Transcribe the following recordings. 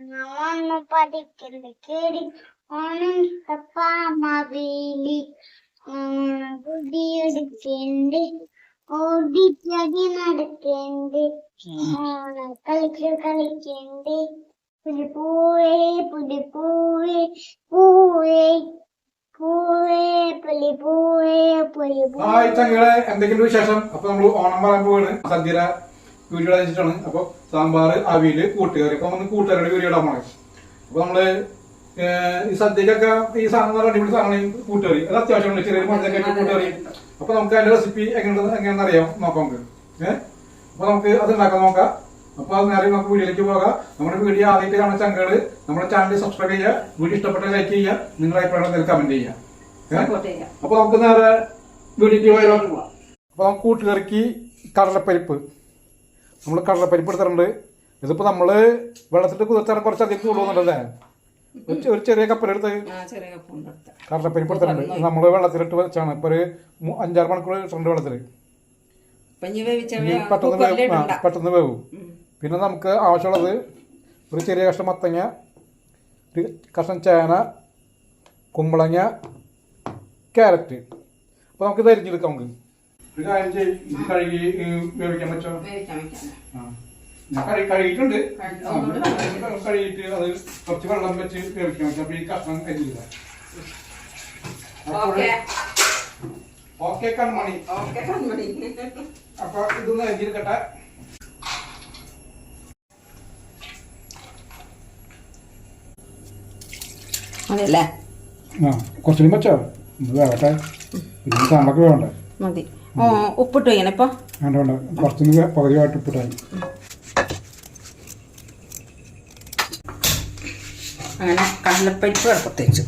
ഒന്ന് പഠിക്കണ്ട. കേടി. ഓണം തപ്പാമീലി കുടിയെടുക്കേണ്ട ഓടിച്ചടി നടക്കേണ്ട. ഓണം കളിച്ച് കളിക്കേണ്ട. പുലിപ്പൂവേ പുലിപ്പൂവേ പൂവേ ഹായ് ചങ്ങളെ എന്തെങ്കിലും വിശേഷം? അപ്പൊ നമ്മൾ ഓണം പറയാൻ പോവാണ്. സദ്യയുടെ വീഡിയോ അടിച്ചിട്ടാണ് അപ്പൊ സാമ്പാർ അവിയിൽ കൂട്ടുകറി. അപ്പൊ നമ്മൾ കൂട്ടുകാരുടെ ഇടാൻ പോണേ. അപ്പൊ നമ്മൾ ഈ സദ്യക്കൊക്കെ ഈ സാധനം അടിപൊളി സാധനം കൂട്ടുകറി. അത് അത്യാവശ്യമുണ്ട് ചെറിയൊരു മഞ്ഞൊക്കെ കൂട്ടുകറി. അപ്പൊ നമുക്ക് അതിന്റെ റെസിപ്പി എങ്ങനെയാണ് എങ്ങനെയാണെന്ന് അറിയാം. നോക്കാം നമുക്ക്. ഏഹ് അപ്പൊ നമുക്ക് അത് ഉണ്ടാക്കാൻ നോക്കാം. അപ്പൊ അത് നേരെ നമുക്ക് വീഡിയോയിലേക്ക് പോകാം. നമ്മുടെ വീഡിയോ ആദ്യമായിട്ട് കാണാൻ ചങ്കൾ നമ്മുടെ ചാനൽ സബ്സ്ക്രൈബ് ചെയ്യുക. വീഡിയോ ഇഷ്ടപ്പെട്ട ലൈക്ക് ചെയ്യുക. നിങ്ങളുടെ അഭിപ്രായം കമന്റ് ചെയ്യുക. ഏഹ് സപ്പോർട്ട് ചെയ്യാം അപ്പൊ നമുക്ക് നേരെ വീഡിയോ പോയാലോ അപ്പൊ നമുക്ക് കൂട്ടുകറിക്ക് കടലപ്പരിപ്പ്. നമ്മൾ കടലപ്പരിപ്പ് എടുത്തിട്ടുണ്ട് ഇതിപ്പോ നമ്മൾ വെള്ളത്തിൽ കുതിർച്ചാൽ കുറച്ച് അധികം കൂടുന്നുണ്ടല്ലേ? ഒരു ചെറിയ കപ്പലെടുത്ത് കടലപ്പരിപ്പ് എടുത്തിട്ടുണ്ട് ഇത് നമ്മൾ വെള്ളത്തിലിട്ട് വെച്ചാണ്. ഇപ്പൊ ഒരു അഞ്ചാറ് മണിക്കൂർ ഇട്ടിട്ടുണ്ട് വെള്ളത്തിൽ പെട്ടെന്ന് വേവും പെട്ടെന്ന് വേവും. പിന്നെ നമുക്ക് ആവശ്യമുള്ളത് ഒരു ചെറിയ കഷ്ണം മത്തങ്ങ ഒരു കഷ്ണം ചേന കുമ്പളങ്ങ ക്യാരറ്റ്. അപ്പോൾ നമുക്ക് അരിഞ്ഞെടുക്കാം നമുക്ക്. ഒരു കാര്യം ചെയ്യ്. ഇത് കഴുകി വേവിക്കാൻ പറ്റോ ഞാൻ കഴുകി കഴുകിയിട്ടുണ്ട് കഴുകിയിട്ട് അത് കുറച്ച് വെള്ളം വെച്ച് വേവിക്കാൻ പറ്റും. അപ്പൊ ഈ കഷ്ണം അരിഞ്ഞില്ല ഓക്കെ. കൺമണി. അപ്പൊ ഇതൊന്ന് അരിഞ്ഞെടുക്കട്ടെ. മതിയല്ലേ? ആ കുറച്ചുകൂടി വെച്ചോ. വേവട്ടെ. പിന്നെ സാമ്പൊക്കെ വേണ്ടേ? മതി. ഉപ്പിട്ട് വയ്ക്കണം ഇപ്പൊ. പകുതിയായിട്ട് ഇപ്പിട്ടായി അങ്ങനെ കടലപ്പരിപ്പ് അടുപ്പത്ത് വെച്ചു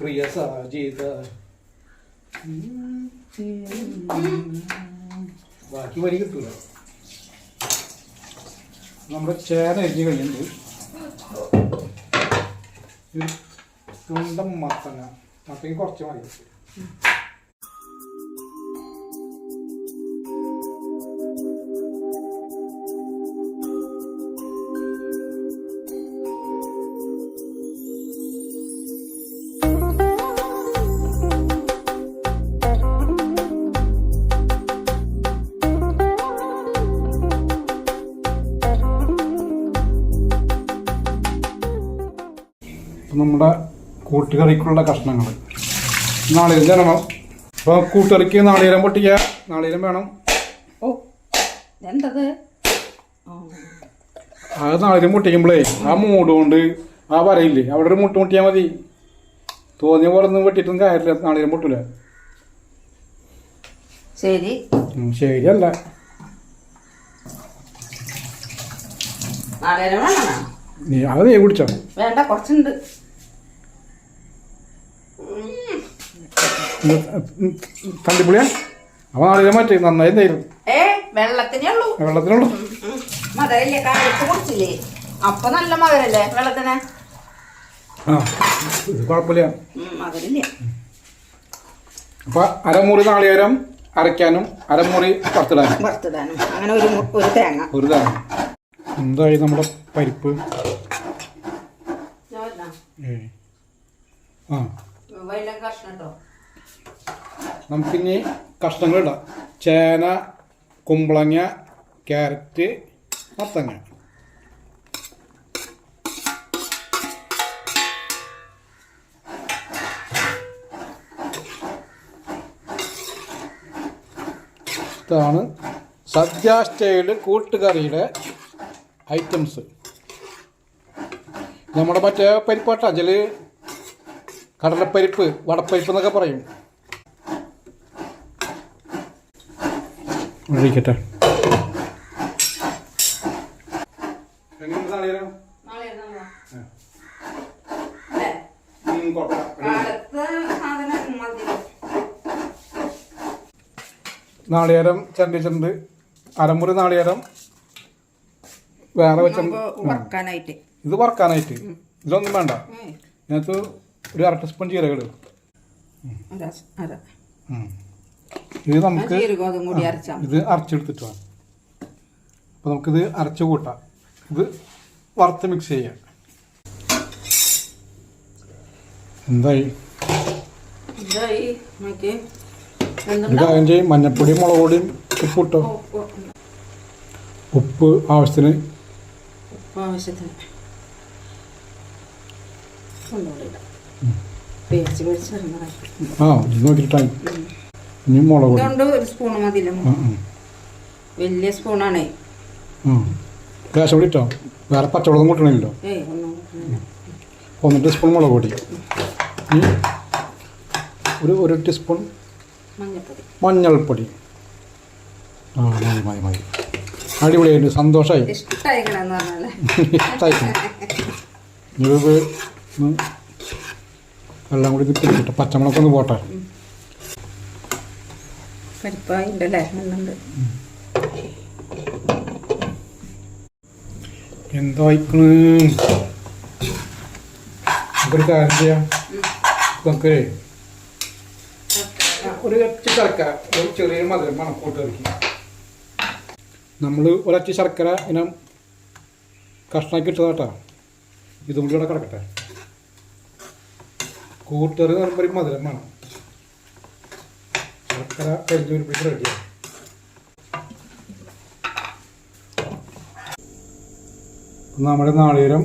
പ്രിയ സാജിത ബാക്കി വരി കിട്ടൂല. നമ്മുടെ ചേന അരിഞ്ഞ് കഴിഞ്ഞിട്ട് തുണ്ടം മത്തങ്ങ. മത്തങ്ങ കുറച്ച് മതി. കൂട്ടുകറിക്കുള്ള കഷ്ണങ്ങൾ നാളികേരം ചേരണം അപ്പോൾ കൂട്ടുകറിക്ക് നാളികേരം പൊട്ടിക്കുക. നാളികേരം വേണം. ഓ എന്തത് അത് നാളികേരം പൊട്ടിക്കുമ്പോഴേ ആ മൂട് കൊണ്ട് ആ വരയില്ലേ അവിടെ ഒരു മുട്ട് മുട്ടിയാൽ മതി. തോന്നിയ പോലെ ഒന്നും വെട്ടിയിട്ടൊന്നും കാര്യമില്ല നാളികേരം പൊട്ടില്ല ശരി. ശരിയല്ല. നീ അത് നീ കുടിച്ചോ. വേണ്ട കുറച്ചുണ്ട്. തണ്ടിപ്പുളിയാ? അപ്പൊ നാളെ മാറ്റി നന്നായി എന്തായാലും വെള്ളത്തിനുള്ളൂ മധുരല്ലേ കാലത്ത് കുടിച്ചില്ലേ? അപ്പൊ നല്ല മധുരല്ലേ വെള്ളത്തിന്? ആ ഇത് കുഴപ്പമില്ല. മധുരില്ല അരമുറി നാളികേരം അരയ്ക്കാനും അരമുറി വറുത്തിടാനും. വറുത്തിടാനും. അങ്ങനെ ഒരു ഒരു തേങ്ങ. ഒരു തേങ്ങ. എന്തായി നമ്മുടെ പരിപ്പ്. ആ. കഷ്ണം കേട്ടോ നമുക്കിനി കഷ്ണങ്ങൾ ഇടാം. ചേന കുമ്പളങ്ങ ക്യാരറ്റ് മത്തങ്ങ. ഇതാണ് സദ്യ കൂട്ടുകറിയുടെ ഐറ്റംസ്. നമ്മുടെ മറ്റേ പരിപ്പാട്ട അതിൽ കടലപ്പരിപ്പ് വടപ്പരിപ്പ് എന്നൊക്കെ പറയും. ഒഴിക്കട്ടെ നാളികേരം? ചണ്ടിച്ചിട്ടുണ്ട് അരമുറി നാളികേരം വേറെ വെച്ച നമുക്ക് വറക്കാനായിട്ട്. ഇത് വറക്കാനായിട്ട്. ഇതൊന്നും വേണ്ട. ഇതിനകത്ത് ഒരു അര ടീസ്പൂൺ ജീരകം ഇടുക. ഇത് നമുക്ക് ഇത് അരച്ചെടുത്തിട്ട് വേണം. അപ്പോൾ നമുക്കിത് അരച്ച് കൂട്ടാം. ഇത് വറുത്ത് മിക്സ് ചെയ്യാം. എന്തായി? ചെയ്യും മഞ്ഞപ്പൊടിയും മുളക് പൊടിയും ഉപ്പിട്ടോ ഉപ്പ് ആവശ്യത്തിന്. ഉപ്പ് ആവശ്യത്തിന്. ആ ഇനി മുളക് ഇതുകൊണ്ട് ഒരു സ്പൂൺ മതിയില്ല വലിയ സ്പൂണാണേ ആ ലേശം കൂടി ഇട്ടോ. വേറെ പച്ചവെള്ളം കൂട്ടണമല്ലോ ഒന്നും ടീസ്പൂൺ മുളക് പൊടി. ഒരു ഒരു ടീസ്പൂൺ മഞ്ഞൾപ്പൊടി. ആ മതി മതി മതി. അടിപൊളിയായിട്ട് സന്തോഷമായി ഇഷ്ടമായി എല്ലാം കൂടി ഇത് പച്ചമുളക് ഒന്ന് പോട്ടെ. പരിപ്പായി ഉണ്ടല്ലേ എണ്ണുണ്ട്. എന്താ വായിക്കണ് നമുക്കൊരു കാര്യം ചെയ്യാം. നമുക്ക് ഒരു അച്ചി ശർക്കര ഒരു ചെറിയ മധുരം മണക്കൂട്ട് കൂട്ടുകറിക്ക് നമ്മൾ ഒരച്ചി ശർക്കര ഇനം കഷ്ണാക്കി ഇട്ടതാട്ടാ ഇതും കൂടി ഇവിടെ കിടക്കട്ടെ. കൂട്ടുകറി എന്ന് പറയുമ്പോൾ മധുരം വേണം. ശർക്കര കഴിഞ്ഞ് ഒരു പിടി റെഡിയാണ് നമ്മുടെ നാളികേരം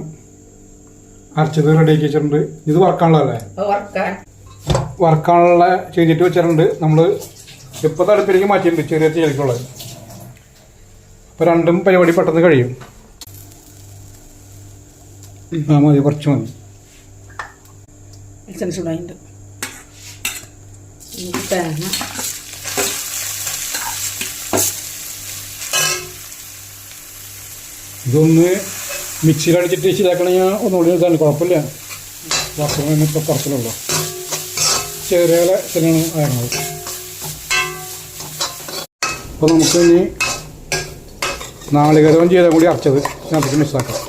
അരച്ചത് റെഡിയാക്കി വെച്ചിട്ടുണ്ട്. ഇത് വറക്കാനുള്ളതല്ലേ വറക്കാനുള്ള ചെയ്തിട്ട് വെച്ചിട്ടുണ്ട്. നമ്മൾ ഇപ്പോൾ തടുപ്പിലേക്ക് മാറ്റിയിട്ടുണ്ട് ചെറിയ തീയലിക്കുള്ളത്. അപ്പോൾ രണ്ടും പരിപാടി പെട്ടെന്ന് കഴിയും. ആ മതി കുറച്ച് മതി. വെളിച്ചെണ്ണ ചൂടായിട്ടുണ്ട് തേങ്ങ. ഇതൊന്ന് മിക്സിയിൽ അടിച്ചിട്ട് ശരിയാക്കണമെങ്കിൽ ഒന്നുകൂടി ഇതാണ് കുഴപ്പമില്ല. വറക്കണം ഇപ്പോൾ കുറച്ചിലുള്ളൂ. ചെറിയ തന്നെയാണ് ആയിരുന്നത്. അപ്പോൾ നമുക്ക് ഇനി നാളികരവും ചെയ്താൽ കൂടി അരച്ചത് ഇതിനകത്തേക്ക് മിക്സാക്കാം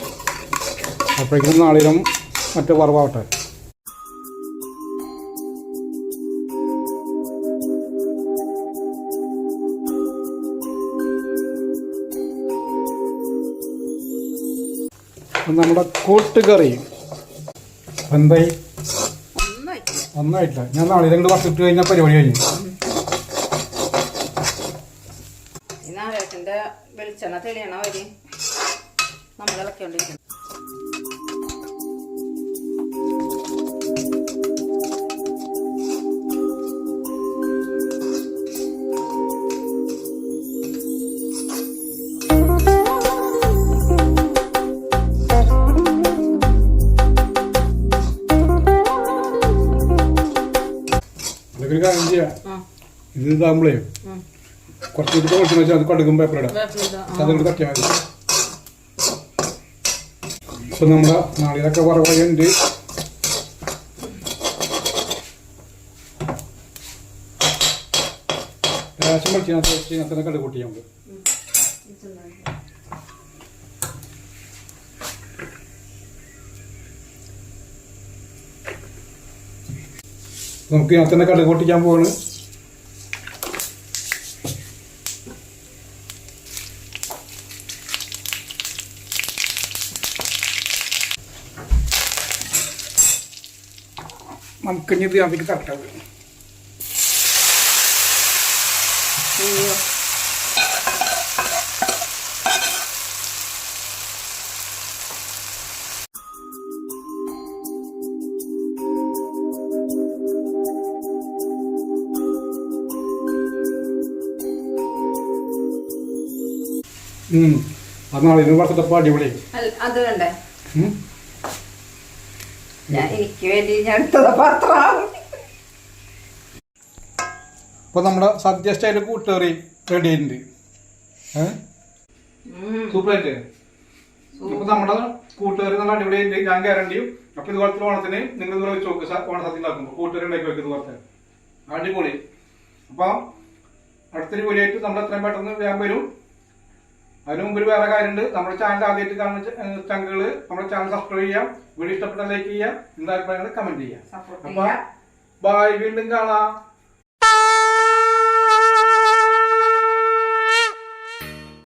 അപ്പോഴേക്കും നാളികരം മറ്റേ വറവാവട്ടെ. നമ്മുടെ കൂട്ടുകറി. എന്തായി? ഒന്നായിട്ടില്ല ഞാൻ നാളെ രണ്ട് വർഷം ഇട്ട് കഴിഞ്ഞാൽ പരിപാടി കഴിഞ്ഞു. വെളിച്ചെണ്ണ തെളിയണ വരി നമ്മൾ കാര്യം ചെയ്യാം ഇത് ഇതാകുമ്പളേ. കുറച്ച് കൂടി വെച്ചാൽ അത് കടുകും പേപ്പറിടാം. അതുകൊണ്ട് തട്ടിയാൽ മതി. ഇപ്പം നമ്മുടെ നാളിലൊക്കെ വറവയുണ്ട്. ലേശം വെളിച്ചതിനകത്ത് വെച്ച് ഇതിനകത്ത് കടുക് കൂട്ടി നമുക്ക് ഇതിനകത്ത് തന്നെ കടുക് പൊട്ടിക്കാൻ പോവാണ്. നമുക്കിനി ഇത് അതിലേക്ക് തട്ടാം. അയ്യോ. യൂണിവേഴ്സിറ്റി വറുത്തിട്ടപ്പോൾ അടിപൊളി അത് വേണ്ടേ? ഞാൻ എനിക്ക് വേണ്ടി ഞാൻ പാത്രം അപ്പോൾ നമ്മുടെ സദ്യ സ്റ്റൈൽ കൂട്ടുകറി റെഡി സൂപ്പറായിട്ട് ഇപ്പൊ നമ്മുടെ കൂട്ടുകാരി നല്ല അടിപൊളിയായിട്ട് ഞാൻ ഗ്യാരണ്ടി അപ്പൊ ഇതുപോലത്തെ ഓണത്തിന് നിങ്ങൾ ഇതുപോലെ വെച്ച് നോക്ക് സ- ഓണസദ്യ ഉണ്ടാക്കുമ്പോൾ കൂട്ടുകാരി ഉണ്ടാക്കി വെക്കുന്നത് പോലത്തെ. അടിപൊളി. അപ്പൊ അടുത്തൊരു വീഡിയോ നമ്മൾ എത്രയും പെട്ടെന്ന് വേഗം വരും. അതിന് മുമ്പിൽ വേറെ കാര്യമുണ്ട്. നമ്മുടെ ചാനൽ ആദ്യമായിട്ട് കാണുന്ന ച- ചങ്കുകൾ നമ്മുടെ ചാനൽ സബ്സ്ക്രൈബ് ചെയ്യാം. വീഡിയോ ഇഷ്ടപ്പെട്ട ലൈക്ക് ചെയ്യാം. എന്താ അഭിപ്രായങ്ങൾ കമന്റ് ചെയ്യാം. അപ്പൊ ബായ് വീണ്ടും കാണാം.